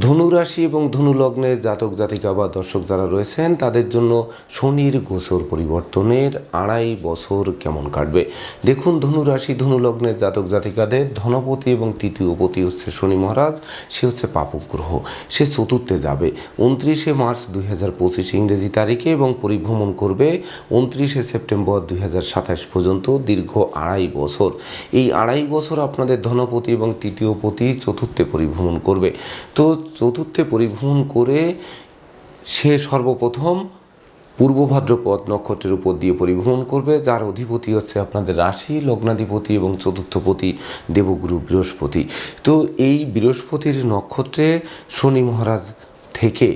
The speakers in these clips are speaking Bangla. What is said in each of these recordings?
ধনু রাশি এবং ধনু লগ্নের জাতক, জাতিকা বা দর্শক যারা রয়েছেন, তাদের জন্য শনির গোচর পরিবর্তনের আড়াই বছর কেমন কাটবে? দেখুন ধনু রাশি ধনু লগ্নের জাতক, জাতিকাদের ধনপতি এবং তৃতীয়পতি হচ্ছে শনি মহারাজ, সে হচ্ছে পাপক গ্রহ সে চতুর্থে যাবে। উনত্রিশে মার্চ দুই হাজার পঁচিশ ইংরেজি তারিখে এবং পরিভ্রমণ করবে উনত্রিশে সেপ্টেম্বর দুই হাজার সাতাশ পর্যন্ত, দীর্ঘ আড়াই বছর। এই আড়াই বছর আপনাদের ধনপতি এবং তৃতীয়পতি চতুর্থে পরিভ্রমণ করবে। তো চতুর্থে পরিভ্রমণ করে সে সর্বপ্রথম পূর্ব ভাদ্রপদ নক্ষত্রের উপর দিয়ে পরিভ্রমণ করবে, যার অধিপতি হচ্ছে আপনাদের রাশি, লগ্নাধিপতি এবং চতুর্থপতি দেবগুরু বৃহস্পতি। তো এই বৃহস্পতির নক্ষত্রে শনি মহারাজ থেকে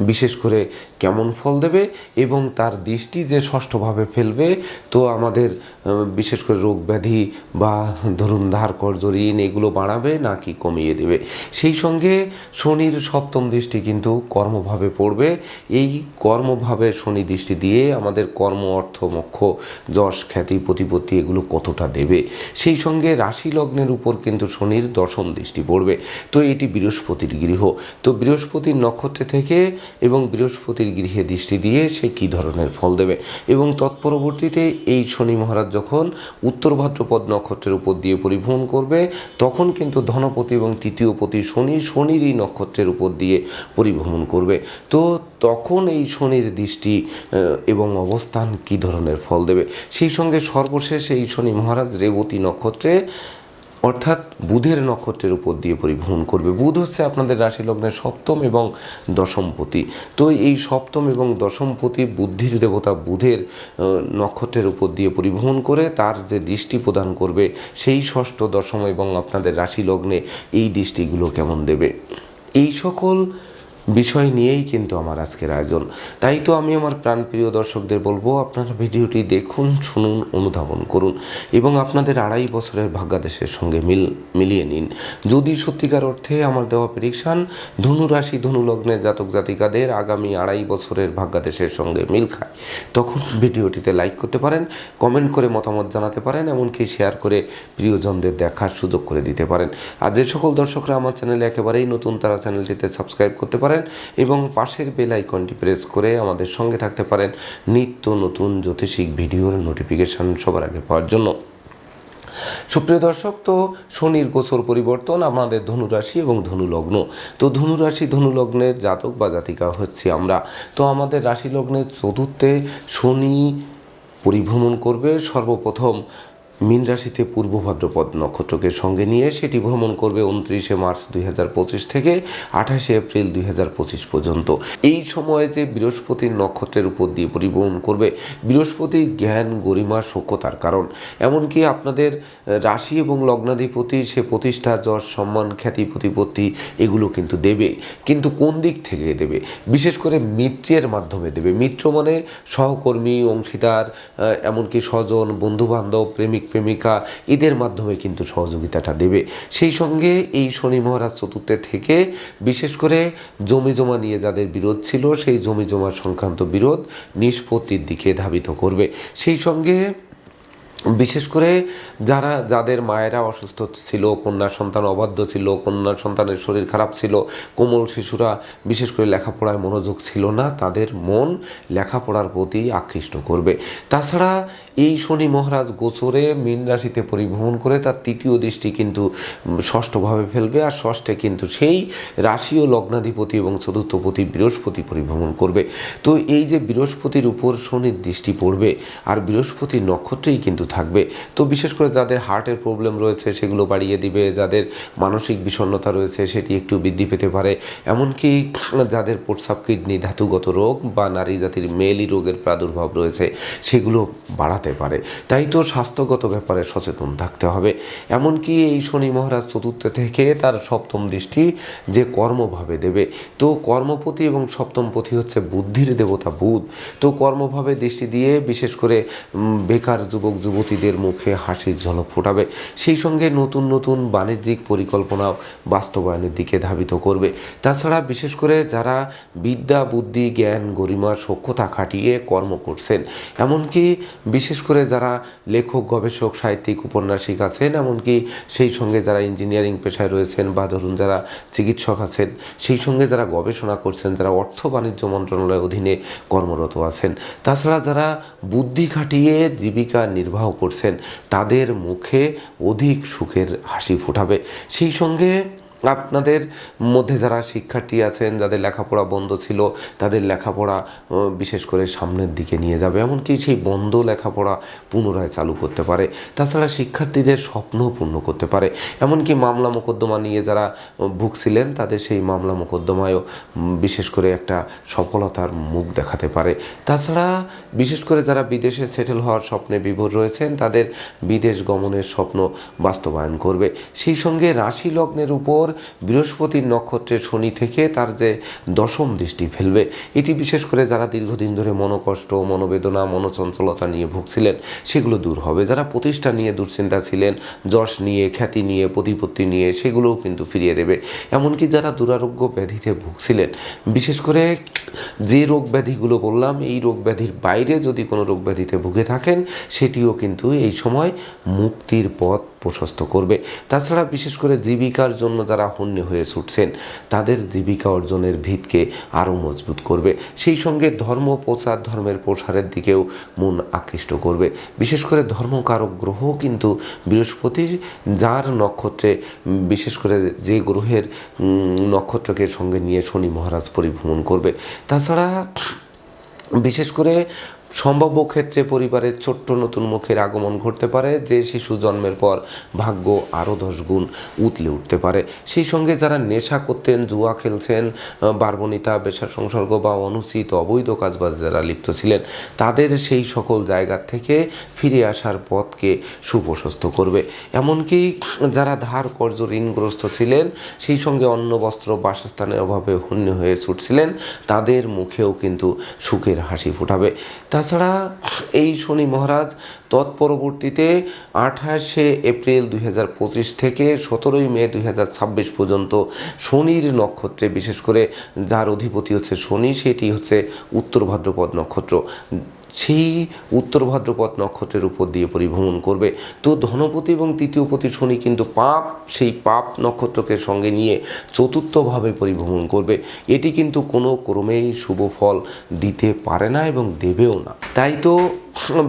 বিশেষ করে কেমন ফল দেবে এবং তার দৃষ্টি যে ষষ্ঠভাবে ফেলবে, তো আমাদের বিশেষ করে রোগ ব্যাধি বা ধরুন ধার কর্জ ঋণ এগুলো বাড়াবে নাকি কমিয়ে দেবে? সেই সঙ্গে শনির সপ্তম দৃষ্টি কিন্তু কর্মভাবে পড়বে। এই কর্মভাবে শনি দৃষ্টি দিয়ে আমাদের কর্ম, অর্থ, মোক্ষ, যশ, খ্যাতি, প্রতিপত্তি এগুলো কতটা দেবে? সেই সঙ্গে রাশি লগ্নের উপর কিন্তু শনির দশম দৃষ্টি পড়বে। তো এটি বৃহস্পতির গৃহ। তো বৃহস্পতির নক্ষত্রে থেকে এবং বৃহস্পতির গৃহে দৃষ্টি দিয়ে সে কী ধরনের ফল দেবে? এবং তৎপরবর্তীতে এই শনি মহারাজ যখন উত্তর ভাদ্রপদ নক্ষত্রের উপর দিয়ে পরিভ্রমণ করবে, তখন কিন্তু ধনপতি এবং তৃতীয়পতি শনি, শনির এই নক্ষত্রের উপর দিয়ে পরিভ্রমণ করবে। তো তখন এই শনির দৃষ্টি এবং অবস্থান কী ধরনের ফল দেবে? সেই সঙ্গে সর্বশেষ এই শনি মহারাজ রেবতী নক্ষত্রে অর্থাৎ বুধের নক্ষত্রের উপর দিয়ে পরিবহন করবে। বুধ হচ্ছে আপনাদের রাশি লগ্নের সপ্তম এবং দশমপতি তো এই সপ্তম এবং দশমপতি বুদ্ধির দেবতা বুধের নক্ষত্রের উপর দিয়ে পরিভ্রমণ করে তার যে দৃষ্টি প্রদান করবে সেই ষষ্ঠ, দশম এবং আপনাদের রাশি লগ্নে এই দৃষ্টিগুলো কেমন দেবে? এই সকল বিষয় নিয়েই কিন্তু আমার আজকের আয়োজন। তাই তো আমি আমার প্রাণপ্রিয় দর্শকদের বলব, আপনারা ভিডিওটি দেখুন, শুনুন, অনুধাবন করুন এবং আপনাদের আড়াই বছরের ভাগ্যাদেশের সঙ্গে মিল, মিলিয়ে নিন। যদি সত্যিকার অর্থে আমার দেওয়া প্রেডিকশান ধনু রাশি, ধনু লগ্নের জাতক জাতিকাদের আগামী আড়াই বছরের ভাগ্যাদেশের সঙ্গে মিল খায়। তখন ভিডিওটিতে লাইক করতে পারেন কমেন্ট করে মতামত জানাতে পারেন, এমনকি শেয়ার করে প্রিয়জনদের দেখার সুযোগ করে দিতে পারেন। আর যে সকল দর্শকরা আমার চ্যানেলে একেবারেই নতুন, তারা চ্যানেলটিতে সাবস্ক্রাইব করতে পারেন এবং পাশের বেল আইকনটি প্রেস করে আমাদের সঙ্গে থাকতে পারেন নিত্য নতুন জ্যোতিষিক ভিডিওর নোটিফিকেশন সবার আগে পাওয়ার জন্য। সুপ্রিয় দর্শক, তো শনির গোচর পরিবর্তন আমাদের ধনুরাশি এবং ধনু লগ্ন তো ধনুরাশি ধনু লগ্নের জাতক বা জাতিকা হচ্ছে আমরা। তো আমাদের রাশি লগ্নের চতুর্থে শনি পরিভ্রমণ করবে সর্বপ্রথম। মীন রাশিতে পূর্ব ভাদ্রপদ নক্ষত্রকে সঙ্গে নিয়ে সেটি ভ্রমণ করবে উনত্রিশে মার্চ দুই হাজার পঁচিশ থেকে আঠাশে এপ্রিল দুই হাজার পঁচিশ পর্যন্ত। এই সময়ে যে বৃহস্পতির নক্ষত্রের উপর দিয়ে পরিবহন করবে, বৃহস্পতি জ্ঞান, গরিমা সক্ষতার কারণ। এমনকি আপনাদের রাশি এবং লগ্নাধিপতি, সে প্রতিষ্ঠা, যশ, সম্মান, খ্যাতি, প্রতিপত্তি এগুলো কিন্তু দেবে, কিন্তু কোন দিক থেকে দেবে? বিশেষ করে মিত্রের মাধ্যমে দেবে। মিত্র মানে সহকর্মী, অংশীদার এমনকি স্বজন, বন্ধুবান্ধব, প্রেমিক প্রেমিকা এদের মাধ্যমে কিন্তু সহযোগিতাটা দেবে। সেই সঙ্গে এই শনি মহারাজ চতুর্থে থেকে বিশেষ করে জমি জমা নিয়ে যাদের বিরোধ ছিল, সেই জমি জমা সংক্রান্ত বিরোধ নিষ্পত্তির দিকে ধাবিত করবে। সেই সঙ্গে বিশেষ করে যারা, যাদের মায়েরা অসুস্থ ছিল, কন্যা সন্তান অবাধ্য ছিল, কন্যা সন্তানের শরীর খারাপ ছিল, কোমল শিশুরা বিশেষ করে লেখাপড়ায় মনোযোগ ছিল না, তাদের মন লেখাপড়ার প্রতি আকৃষ্ট করবে। তাছাড়া এই শনি মহারাজ গোচরে মীন রাশিতে পরিভ্রমণ করে তার তৃতীয় দৃষ্টি কিন্তু ষষ্ঠভাবে ফেলবে, আর ষষ্ঠে কিন্তু সেই রাশি ও লগ্নাধিপতি এবং চতুর্থপতি বৃহস্পতি পরিভ্রমণ করবে। তো এই যে বৃহস্পতির উপর শনির দৃষ্টি পড়বে, আর বৃহস্পতির নক্ষত্রেই কিন্তু থাকবে। তো বিশেষ করে যাদের হার্টের প্রবলেম রয়েছে, সেগুলো বাড়িয়ে দিবে। যাদের মানসিক বিষণ্ণতা রয়েছে, সেটি একটু বৃদ্ধি পেতে পারে। এমনকি যাদের প্রস্রাব কিডনি ধাতুগত রোগ বা নারী জাতির মেলি রোগের প্রাদুর্ভাব রয়েছে, সেগুলো বাড়াতে পারে। তাই তো স্বাস্থ্যগত ব্যাপারে সচেতন থাকতে হবে। এমনকি এই শনি মহারাজ চতুর্থ থেকে তার সপ্তম দৃষ্টি যে কর্মভাবে দেবে। তো কর্মপতি এবং সপ্তম পথি হচ্ছে বুদ্ধির দেবতা বুধ। তো কর্মভাবে দৃষ্টি দিয়ে বিশেষ করে বেকার যুবক, যুবতী যুবতীদের মুখে হাসির ঝলক ফোটাবে, সেই সঙ্গে নতুন নতুন বাণিজ্যিক পরিকল্পনা বাস্তবায়নের দিকে ধাবিত করবে। তাছাড়া বিশেষ করে যারা বিদ্যা, বুদ্ধি, জ্ঞান, গরিমা, সক্ষতা খাটিয়ে কর্ম করছেন, এমনকি বিশেষ করে যারা লেখক, গবেষক, সাহিত্যিক, উপন্যাসিক আছেন, এমনকি সেই সঙ্গে যারা ইঞ্জিনিয়ারিং পেশায় রয়েছেন বা ধরুন যারা চিকিৎসক আছেন, সেই সঙ্গে যারা গবেষণা করছেন, যারা অর্থ বাণিজ্য মন্ত্রণালয়ের অধীনে কর্মরত আছেন। তাছাড়া যারা বুদ্ধি খাটিয়ে জীবিকা নির্বাহ করছেন তাদের মুখে অধিক সুখের হাসি ফোটাবে। সেই সঙ্গে আপনাদের মধ্যে যারা শিক্ষার্থী আছেন, যাদের লেখাপড়া বন্ধ ছিল, তাদের লেখাপড়া বিশেষ করে সামনের দিকে নিয়ে যাবে। এমনকি সেই বন্ধ লেখাপড়া পুনরায় চালু করতে পারে। তাছাড়া শিক্ষার্থীদের স্বপ্ন পূর্ণ করতে পারে। এমনকি মামলা মোকদ্দমা নিয়ে যারা ভুগছিলেন, তাদের সেই মামলা মোকদ্দমায়ও বিশেষ করে একটা সফলতার মুখ দেখাতে পারে। তাছাড়া বিশেষ করে যারা বিদেশে সেটেল হওয়ার স্বপ্নে বিভোর রয়েছেন, তাদের বিদেশ গমনের স্বপ্ন বাস্তবায়ন করবে। সেই সঙ্গে রাশি লগ্নের উপর বৃহস্পতির নক্ষত্রে শনি থেকে তার যে দশম দৃষ্টি ফেলবে, এটি বিশেষ করে যারা দীর্ঘদিন ধরে মনোকষ্ট, মনোবেদনা, মনোচঞ্চলতা নিয়ে ভুগছিলেন, সেগুলো দূর হবে। যারা প্রতিষ্ঠা নিয়ে দুশ্চিন্তা ছিলেন, যশ নিয়ে, খ্যাতি নিয়ে, প্রতিপত্তি নিয়ে, সেগুলোও কিন্তু ফিরিয়ে দেবে। এমনকি যারা দুরারোগ্য ব্যাধিতে ভুগছিলেন, বিশেষ করে যে রোগ ব্যাধিগুলো বললাম, এই রোগ ব্যাধির বাইরে যদি কোনো রোগ ব্যাধিতে ভুগে থাকেন, সেটিও কিন্তু এই সময় মুক্তির পথ প্রশস্ত করবে। তাছাড়া বিশেষ করে জীবিকার জন্য যারা হন্যে হয়ে ছুটছেন, তাদের জীবিকা অর্জনের ভিতকে আরও মজবুত করবে। সেই সঙ্গে ধর্ম প্রচার, ধর্মের প্রসারের দিকেও মন আকৃষ্ট করবে। বিশেষ করে ধর্মকারক গ্রহ কিন্তু বৃহস্পতি যার নক্ষত্রে, বিশেষ করে যে গ্রহের নক্ষত্রকে সঙ্গে নিয়ে শনি মহারাজ পরিভ্রমণ করবে। তাছাড়া বিশেষ করে সম্ভাব্য ক্ষেত্রে পরিবারের ছোট্ট নতুন মুখের আগমন ঘটতে পারে। যে শিশু জন্মের পর ভাগ্য আরও দশ গুণ উতলে উঠতে পারে। সেই সঙ্গে যারা নেশা করতেন, জুয়া খেলছেন বারবনিতা বেশার সংসর্গ বা অনুচিত অবৈধ কাজবাজ যারা লিপ্ত ছিলেন, তাদের সেই সকল জায়গা থেকে ফিরে আসার পথকে সুপ্রশস্ত করবে। এমনকি যারা ধার কর্য ঋণগ্রস্ত ছিলেন, সেই সঙ্গে অন্ন, বস্ত্র, বাসস্থানের অভাবে হন্য হয়ে ছুটছিলেন, তাদের মুখেও কিন্তু সুখের হাসি ফোটাবে। তাছাড়া এই শনি মহারাজ তৎপরবর্তীতে আঠাশে এপ্রিল দুই হাজার পঁচিশ থেকে সতেরোই মে দুই হাজার ছাব্বিশ পর্যন্ত শনির নক্ষত্রে, বিশেষ করে যার অধিপতি হচ্ছে শনি, সেটি হচ্ছে উত্তর ভাদ্রপদ নক্ষত্র। সেই উত্তর ভাদ্রপদ নক্ষত্রের উপর দিয়ে পরিভ্রমণ করবে। তো ধনপতি এবং তৃতীয়পতি শনি কিন্তু পাপ, সেই পাপ নক্ষত্রকে সঙ্গে নিয়ে চতুর্থভাবে পরিভ্রমণ করবে। এটি কিন্তু কোনো ক্রমেই শুভ ফল দিতে পারে না এবং দেবেও না। তাই তো,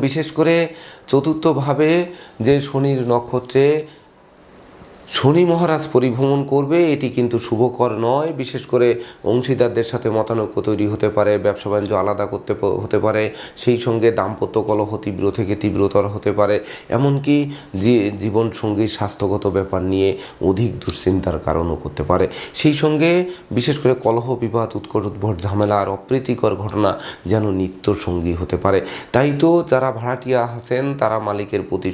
বিশেষ করে চতুর্থভাবে যে শনির নক্ষত্রে শনি মহারাজ পরিভ্রমণ করবে, এটি কিন্তু শুভকর নয়। বিশেষ করে অংশীদারদের সাথে মতানৈক্য তৈরি হতে পারে, ব্যবসা বাণিজ্য আলাদা করতে হতে পারে, সেই সঙ্গে দাম্পত্য কলহ তীব্র থেকে তীব্রতর হতে পারে। এমনকি যে জীবনসঙ্গীর স্বাস্থ্যগত ব্যাপার নিয়ে অধিক দুশ্চিন্তার কারণও করতে পারে। সেই সঙ্গে বিশেষ করে কলহ, বিবাদ, উৎকট, উদ্ভট, ঝামেলা আর অপ্রীতিকর ঘটনা যেন নিত্য সঙ্গী হতে পারে। তাই তো যারা ভাড়াটিয়া আছেন, তারা মালিকের প্রতি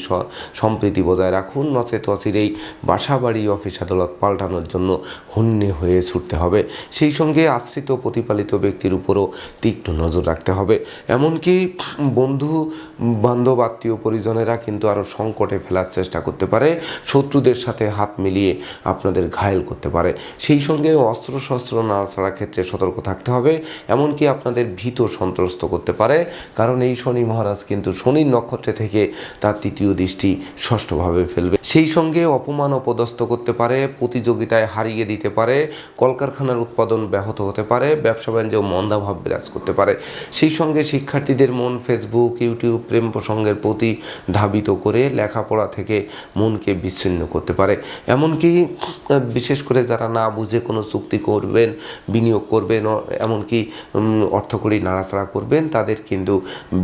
সম্প্রীতি বজায় রাখুন। নচেত অচিরেই বাসা বাড়ি অফিস আদালত পাল্টানোর জন্য হন্যে হয়ে ছুটতে হবে। সেই সঙ্গে আশ্রিত প্রতিপালিত ব্যক্তির উপরও তীক্ষ্ণ নজর রাখতে হবে। এমনকি বন্ধু বান্ধব আত্মীয় পরিজনেরা কিন্তু আরও সংকটে ফেলার চেষ্টা করতে পারে, শত্রুদের সাথে হাত মিলিয়ে আপনাদের ঘায়েল করতে পারে। সেই সঙ্গে অস্ত্র শস্ত্র নাড়াচাড়ার ক্ষেত্রে সতর্ক থাকতে হবে, এমনকি আপনাদের ভীত সন্ত্রস্ত করতে পারে, কারণ এই শনি মহারাজ কিন্তু শনির নক্ষত্রে থেকে তার তৃতীয় দৃষ্টি ষষ্ঠভাবে ফেলবে। সেই সঙ্গে অপমান অপদস্থ করতে পারে, প্রতিযোগিতায় হারিয়ে দিতে পারে, কলকারখানার উৎপাদন ব্যাহত হতে পারে, ব্যবসা বাণিজ্য মন্দাভাব বিরাজ করতে পারে। সেই সঙ্গে শিক্ষার্থীদের মন ফেসবুক ইউটিউব প্রেম প্রসঙ্গের প্রতি ধাবিত করে লেখাপড়া থেকে মনকে বিচ্ছিন্ন করতে পারে। এমনকি বিশেষ করে যারা না বুঝে কোনো চুক্তি করবেন, বিনিয়োগ করবেন এমনকি অর্থকরী নাড়াচাড়া করবেন, তাদের কিন্তু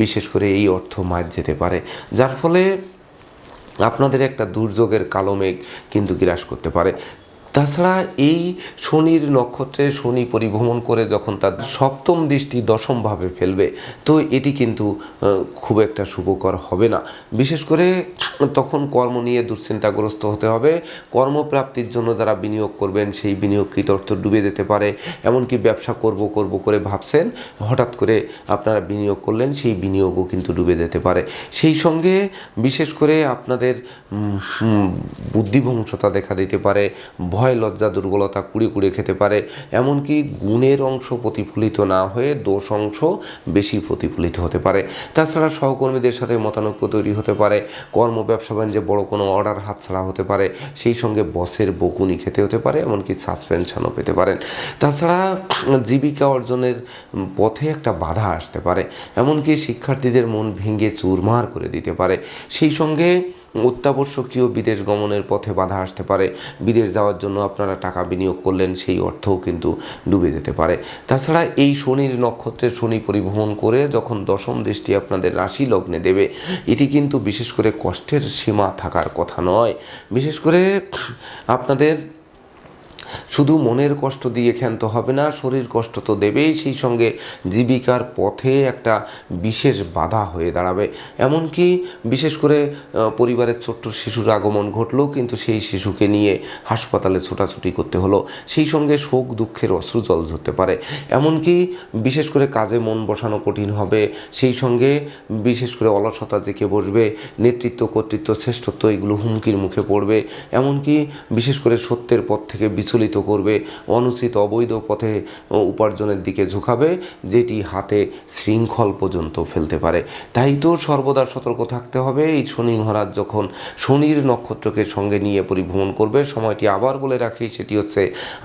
বিশেষ করে এই অর্থ মার যেতে পারে। যার ফলে আপনাদের একটা দুর্যোগের কালো মেঘ কিন্তু গ্রাস করতে পারে। তাছাড়া এই শনির নক্ষত্রে শনি পরিভ্রমণ করে যখন তার সপ্তম দৃষ্টি দশমভাবে ফেলবে, তো এটি কিন্তু খুব একটা শুভকর হবে না। বিশেষ করে তখন কর্ম নিয়ে দুশ্চিন্তাগ্রস্ত হতে হবে। কর্মপ্রাপ্তির জন্য যারা বিনিয়োগ করবেন, সেই বিনিয়োগকৃত অর্থ ডুবে যেতে পারে। এমনকি ব্যবসা করব করব করে ভাবছেন, হঠাৎ করে আপনারা বিনিয়োগ করলেন, সেই বিনিয়োগও কিন্তু ডুবে যেতে পারে। সেই সঙ্গে বিশেষ করে আপনাদের বুদ্ধিভংসতা দেখা দিতে পারে, ভয় লজ্জা, দুর্বলতা কুড়ে কুড়ে খেতে পারে। এমনকি গুণের অংশ প্রতিফলিত না হয়ে দোষ অংশ বেশি প্রতিফলিত হতে পারে। তাছাড়া সহকর্মীদের সাথে মতানৈক্য তৈরি হতে পারে। কর্ম, ব্যবসা বাণিজ্যে বড় কোনো অর্ডার হাতছাড়া হতে পারে। সেই সঙ্গে বসের বকুনি খেতে হতে পারে, এমনকি সাসপেনশনও পেতে পারেন। তাছাড়া জীবিকা অর্জনের পথে একটা বাধা আসতে পারে। এমনকি শিক্ষার্থীদের মন ভেঙে চুরমার করে দিতে পারে। সেই সঙ্গে অত্যাবশ্যকীয় বিদেশ গমনের পথে বাধা আসতে পারে। বিদেশ যাওয়ার জন্য আপনারা টাকা বিনিয়োগ করলেন, সেই অর্থও কিন্তু ডুবে যেতে পারে। তাছাড়া এই শনির নক্ষত্রে শনি পরিভ্রমণ করে যখন দশম দৃষ্টি আপনাদের রাশি লগ্নে দেবে, এটি কিন্তু বিশেষ করে কষ্টের সীমা থাকার কথা নয়। বিশেষ করে আপনাদের শুধু মনের কষ্ট দিয়ে ক্ষান্ত হবে না, শরীর কষ্ট তো দেবেই, সেই সঙ্গে জীবিকার পথে একটা বিশেষ বাধা হয়ে দাঁড়াবে। এমনকি বিশেষ করে পরিবারের ছোট্ট শিশুর আগমন ঘটলো, কিন্তু সেই শিশুকে নিয়ে হাসপাতালে ছোটাছুটি করতে হলো। সেই সঙ্গে শোক, দুঃখের অশ্রুজল ঝরতে পারে। এমনকি বিশেষ করে কাজে মন বসানো কঠিন হবে। সেই সঙ্গে বিশেষ করে অলসতা জেঁকে বসবে, নেতৃত্ব, কর্তৃত্ব, শ্রেষ্ঠত্ব, এগুলো হুমকির মুখে পড়বে। এমনকি বিশেষ করে সত্যের পথ থেকে বিচলিত করবে, অনুচিত অবৈধ পথে উপার্জনের দিকে ঝুঁকাবে, যেটি হাতে শৃঙ্খল পর্যন্ত ফেলতে পারে। তাই তো সর্বদা সতর্ক থাকতে হবে। এই শনি মহারাজ যখন শনির নক্ষত্রকে সঙ্গে নিয়ে পরিভ্রমণ করবে, সময়টি আবার বলে রাখি, সেটি হচ্ছে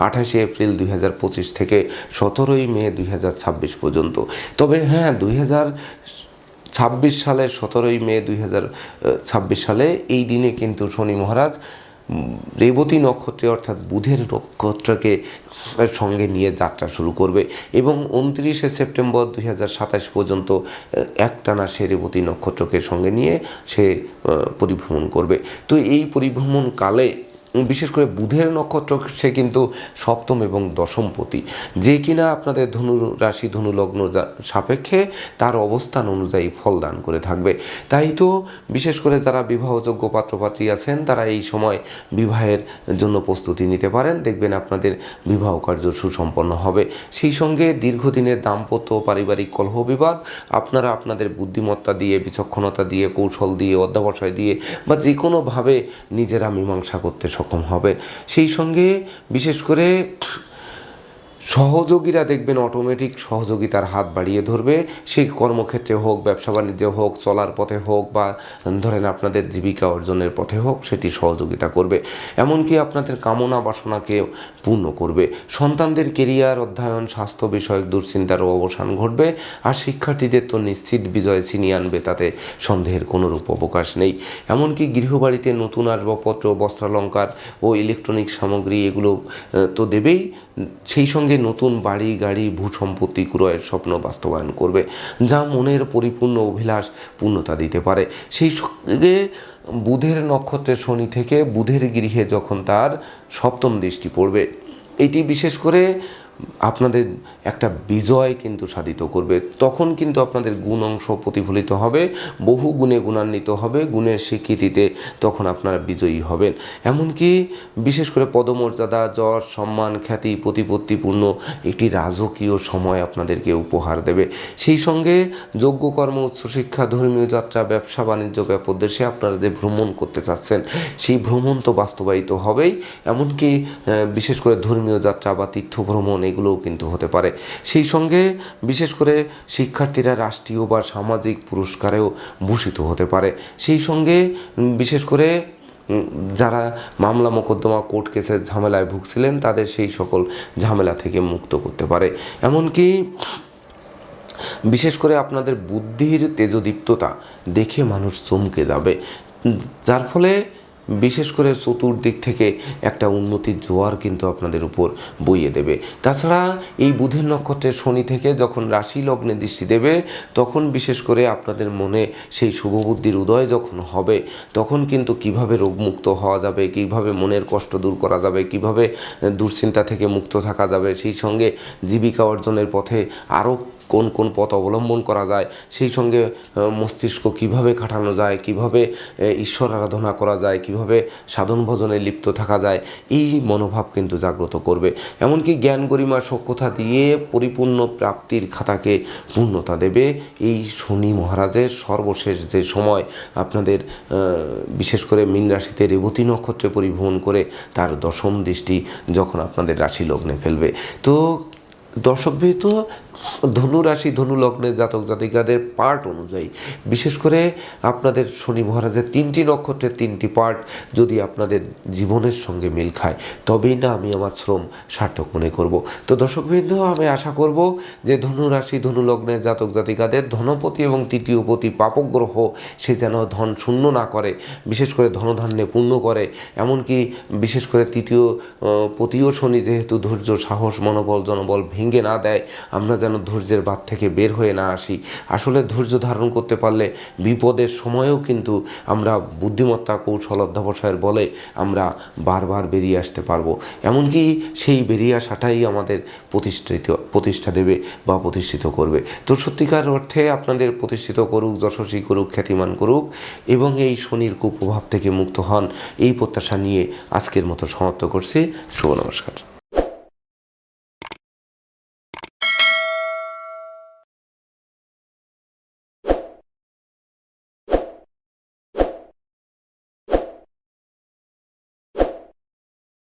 আঠাশে এপ্রিল দুই হাজার পঁচিশ থেকে সতেরোই মে দুই হাজার ছাব্বিশ পর্যন্ত। তবে হ্যাঁ দুই ছাব্বিশ সালের সতেরোই মে দুই সালে এই দিনে কিন্তু শনি মহারাজ রেবতী নক্ষত্রে, অর্থাৎ বুধের নক্ষত্রকে সঙ্গে নিয়ে যাত্রা শুরু করবে এবং উনত্রিশে সেপ্টেম্বর দু হাজার সাতাশ পর্যন্ত একটানা সে রেবতী নক্ষত্রকে সঙ্গে নিয়ে সে পরিভ্রমণ করবে। তো এই পরিভ্রমণ কালে বিশেষ করে বুধের নক্ষত্র সে কিন্তু সপ্তম এবং দশমপতি যে কিনা আপনাদের ধনু রাশি, ধনু লগ্ন সাপেক্ষে তার অবস্থান অনুযায়ী ফল দান করে থাকবে। তাই তো বিশেষ করে যারা বিবাহযোগ্য পাত্রপাত্রী আছেন, তারা এই সময় বিবাহের জন্য প্রস্তুতি নিতে পারেন। দেখবেন আপনাদের বিবাহ কার্য সুসম্পন্ন হবে। সেই সঙ্গে দীর্ঘদিনের দাম্পত্য পারিবারিক কলহ বিবাদ, আপনারা আপনাদের বুদ্ধিমত্তা দিয়ে, বিচক্ষণতা দিয়ে, কৌশল দিয়ে, অধ্যাবসায় দিয়ে বা যে কোনোভাবে নিজেরা মীমাংসা করতে সক্ষম হবেন সেই সঙ্গে বিশেষ করে সহযোগীরা দেখবেন অটোমেটিক সহযোগিতার হাত বাড়িয়ে ধরবে। সেই কর্মক্ষেত্রে হোক, ব্যবসা বাণিজ্যে হোক, চলার পথে হোক বা ধরেন আপনাদের জীবিকা অর্জনের পথে হোক, সেটি সহযোগিতা করবে। এমনকি আপনাদের কামনা বাসনাকে পূর্ণ করবে। সন্তানদের কেরিয়ার অধ্যয়ন, স্বাস্থ্য বিষয়ক দুশ্চিন্তারও অবসান ঘটবে। আর শিক্ষার্থীদের তো নিশ্চিত বিজয় ছিনিয়ে আনবে, তাতে সন্দেহের কোনোরূপ অবকাশ নেই। এমনকি গৃহবাড়িতে নতুন আসবাবপত্র, বস্ত্রালঙ্কার ও ইলেকট্রনিক সামগ্রী এগুলো তো দেবেই। সেই সঙ্গে নতুন বাড়ি, গাড়ি ভূ সম্পত্তি ক্রয়ের স্বপ্ন বাস্তবায়ন করবে, যা মনের পরিপূর্ণ অভিলাষ পূর্ণতা দিতে পারে। সেই সঙ্গে বুধের নক্ষত্রের শনি থেকে বুধের গৃহে যখন তার সপ্তম দৃষ্টি পড়বে, এটি বিশেষ করে আপনাদের একটা বিজয় কিন্তু সাধিত করবে। তখন কিন্তু আপনাদের গুণ অংশ প্রতিফলিত হবে, বহু গুণে গুণান্বিত হবে, গুণের স্বীকৃতিতে তখন আপনারা বিজয়ী হবেন। এমনকি বিশেষ করে পদমর্যাদা, যশ, সম্মান, খ্যাতি, প্রতিপত্তিপূর্ণ একটি রাজকীয় সময় আপনাদেরকে উপহার দেবে। সেই সঙ্গে যোগ্য কর্ম উচ্চশিক্ষা ধর্মীয় যাত্রা, ব্যবসা, বাণিজ্য ব্যাপদেশে আপনারা যে ভ্রমণ করতে চাচ্ছেন, সেই ভ্রমণ তো বাস্তবায়িত হবেই। এমনকি বিশেষ করে ধর্মীয় যাত্রা বা তীর্থ ভ্রমণ এগুলোও কিন্তু হতে পারে। সেই সঙ্গে বিশেষ করে শিক্ষার্থীরা রাষ্ট্রীয় বা সামাজিক পুরস্কারেও ভূষিত হতে পারে। সেই সঙ্গে বিশেষ করে যারা মামলা মোকদ্দমা কোর্ট কেসের ঝামেলায় ভুগছিলেন, তাদের সেই সকল ঝামেলা থেকে মুক্ত করতে পারে। এমনকি বিশেষ করে আপনাদের বুদ্ধির তেজদীপ্ততা দেখে মানুষ চমকে যাবে। যার ফলে বিশেষ করে চতুর্দিক থেকে একটা উন্নতির জোয়ার কিন্তু আপনাদের উপর বইয়ে দেবে। তাছাড়া এই বুধের নক্ষত্রের শনি থেকে যখন রাশি লগ্নে দৃষ্টি দেবে, তখন বিশেষ করে আপনাদের মনে সেই শুভবুদ্ধির উদয় যখন হবে, তখন কিন্তু কীভাবে রোগমুক্ত হওয়া যাবে, কীভাবে মনের কষ্ট দূর করা যাবে, কীভাবে দুশ্চিন্তা থেকে মুক্ত থাকা যাবে, সেই সঙ্গে জীবিকা অর্জনের পথে আরও কোন কোন পথ অবলম্বন করা যায়, সেই সঙ্গে মস্তিষ্ক কীভাবে খাটানো যায়, কীভাবে ঈশ্বর আরাধনা করা যায়, কীভাবে সাধন ভজনে লিপ্ত থাকা যায়, এই মনোভাব কিন্তু জাগ্রত করবে। এমনকি জ্ঞান গরিমা সক্ষতা দিয়ে পরিপূর্ণ প্রাপ্তির খাতাকে পূর্ণতা দেবে। এই শনি মহারাজের সর্বশেষ যে সময় আপনাদের বিশেষ করে মীন রাশিতে রেবতী নক্ষত্রে পরিভ্রমণ করে তার দশম দৃষ্টি যখন আপনাদের রাশি লগ্নে ফেলবে। তো দর্শকবৃত ধনু রাশি ধনু লগ্নের জাতক জাতিকাদের পার্ট অনুযায়ী, বিশেষ করে আপনাদের শনি মহারাজের তিনটি নক্ষত্রের তিনটি পার্ট যদি আপনাদের জীবনের সঙ্গে মিল খায়, তবেই না আমি আমার শ্রম সার্থক মনে করব। তো দর্শকবৃন্দ আমি আশা করব যে ধনু রাশি ধনু লগ্নের জাতক জাতিকাদের ধনপতি এবং তৃতীয় পতি পাপক গ্রহ সে যেন ধন শূন্য না করে, বিশেষ করে ধনধান্যে পূর্ণ করে, এমনকি বিশেষ করে তৃতীয় পতিও শনি যেহেতু ধৈর্য, সাহস, মনোবল, জনবল ভেঙে না দেয়। আমরা যেন ধৈর্যের বাদ থেকে বের হয়ে না আসি। আসলে ধৈর্য ধারণ করতে পারলে বিপদের সময়েও কিন্তু আমরা বুদ্ধিমত্তা কৌশল অধ্যাবসায়ের বলে আমরা বারবার বেরিয়ে আসতে পারব। এমনকি সেই বেরিয়ে আসাটাই আমাদের প্রতিষ্ঠিত, প্রতিষ্ঠা দেবে বা প্রতিষ্ঠিত করবে। তো সত্যিকার অর্থে আপনাদের প্রতিষ্ঠিত করুক, যশস্বী করুক, খ্যাতিমান করুক এবং এই শনির কুপ্রভাব থেকে মুক্ত হন, এই প্রত্যাশা নিয়ে আজকের মতো সমাপ্ত করছি। শুভ নমস্কার।